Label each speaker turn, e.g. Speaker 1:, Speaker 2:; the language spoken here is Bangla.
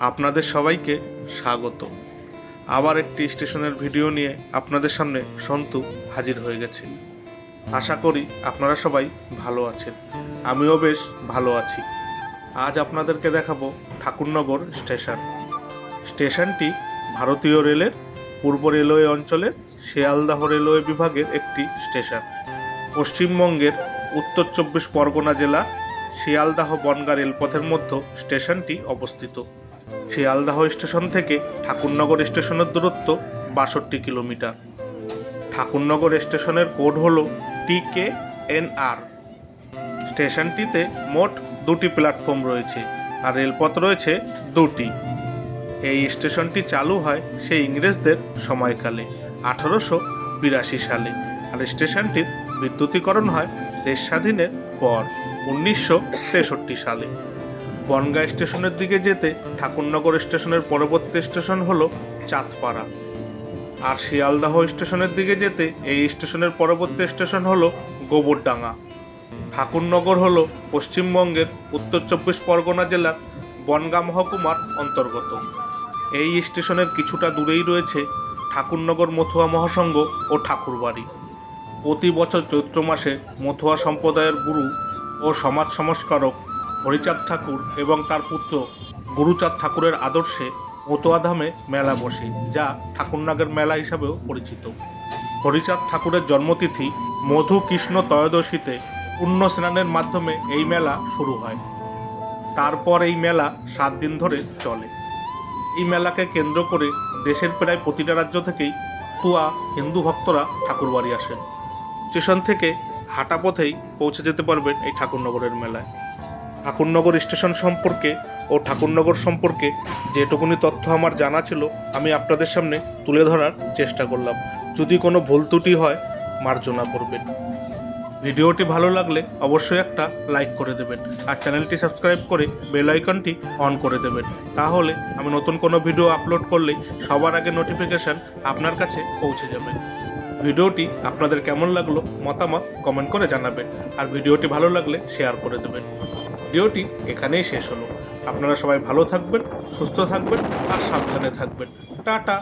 Speaker 1: আপনাদের সবাইকে স্বাগত। আবার একটি স্টেশনের ভিডিও নিয়ে আপনাদের সামনে সন্তু হাজির হয়ে গেছে। আশা করি আপনারা সবাই ভালো আছেন। আমিও বেশ ভালো আছি। আজ আপনাদেরকে দেখাবো ঠাকুরনগর স্টেশন। স্টেশনটি ভারতীয় রেলের পূর্ব রেলওয়ে অঞ্চলের শিয়ালদাহ রেলওয়ে বিভাগের একটি স্টেশন। পশ্চিমবঙ্গের উত্তর চব্বিশ পরগনা জেলা শিয়ালদাহ বনগা রেলপথের মধ্যে স্টেশনটি অবস্থিত। শিয়ালদাহ স্টেশন থেকে ঠাকুরনগর স্টেশনের দূরত্ব বাষট্টি কিলোমিটার। ঠাকুরনগর স্টেশনের কোড হল টিকে এনআর স্টেশনটিতে মোট দুটি প্ল্যাটফর্ম রয়েছে আর রেলপথ রয়েছে দুটি। এই স্টেশনটি চালু হয় সেই ইংরেজদের সময়কালে, আঠারোশো বিরাশি সালে। আর স্টেশনটির বিদ্যুতীকরণ হয় দেশ স্বাধীনের পর, উনিশশো তেষট্টি সালে। বনগাঁ স্টেশনের দিকে যেতে ঠাকুরনগর স্টেশনের পরবর্তী স্টেশন হলো চাঁদপাড়া। আর শিয়ালদাহ স্টেশনের দিকে যেতে এই স্টেশনের পরবর্তী স্টেশন হলো গোবরডাঙ্গা। ঠাকুরনগর হলো পশ্চিমবঙ্গের উত্তর চব্বিশ পরগনা জেলার বনগাঁ মহকুমার অন্তর্গত। এই স্টেশনের কিছুটা দূরেই রয়েছে ঠাকুরনগর মথুয়া মহাসংঘ ও ঠাকুরবাড়ি। প্রতি বছর চৈত্র মাসে মথুয়া সম্প্রদায়ের গুরু ও সমাজ সংস্কারক হরিচাঁদ ঠাকুর এবং তার পুত্র গুরুচাঁদ ঠাকুরের আদর্শে ধামে মেলা বসে, যা ঠাকুরনগর মেলা হিসাবেও পরিচিত। হরিচাঁদ ঠাকুরের জন্মতিথি মধু কৃষ্ণ ত্রয়োদশীতে পুণ্য স্নানের মাধ্যমে এই মেলা শুরু হয়। তারপর এই মেলা সাত দিন ধরে চলে। এই মেলাকে কেন্দ্র করে দেশের প্রায় প্রতিটা রাজ্য থেকেই তুয়া হিন্দু ভক্তরা ঠাকুরবাড়ি আসেন। স্টেশন থেকে হাঁটা পথেই পৌঁছে যেতে পারবেন এই ঠাকুরনগরের মেলায়। ঠাকুরনগর স্টেশন সম্পর্কে ও ঠাকুরনগর সম্পর্কে যেটুকুনি তথ্য আমার জানা ছিল, আমি আপনাদের সামনে তুলে ধরার চেষ্টা করলাম। যদি কোনো ভুল ত্রুটি হয়, মার্জনা করবেন। ভিডিওটি ভালো লাগলে অবশ্যই একটা লাইক করে দেবেন আর চ্যানেলটি সাবস্ক্রাইব করে বেল আইকনটি অন করে দেবেন। তাহলে আমি নতুন কোনো ভিডিও আপলোড করলে সবার আগে নোটিফিকেশান আপনার কাছে পৌঁছে যাবে। ভিডিওটি আপনাদের কেমন লাগল মতামত কমেন্ট করে জানাবেন। আর ভিডিওটি ভালো লাগলে শেয়ার করে দেবেন। ভিডিওটি এখানেই শেষ হলো। আপনারা সবাই ভালো থাকবেন, সুস্থ থাকবেন আর সাবধানে থাকবেন। টাটা!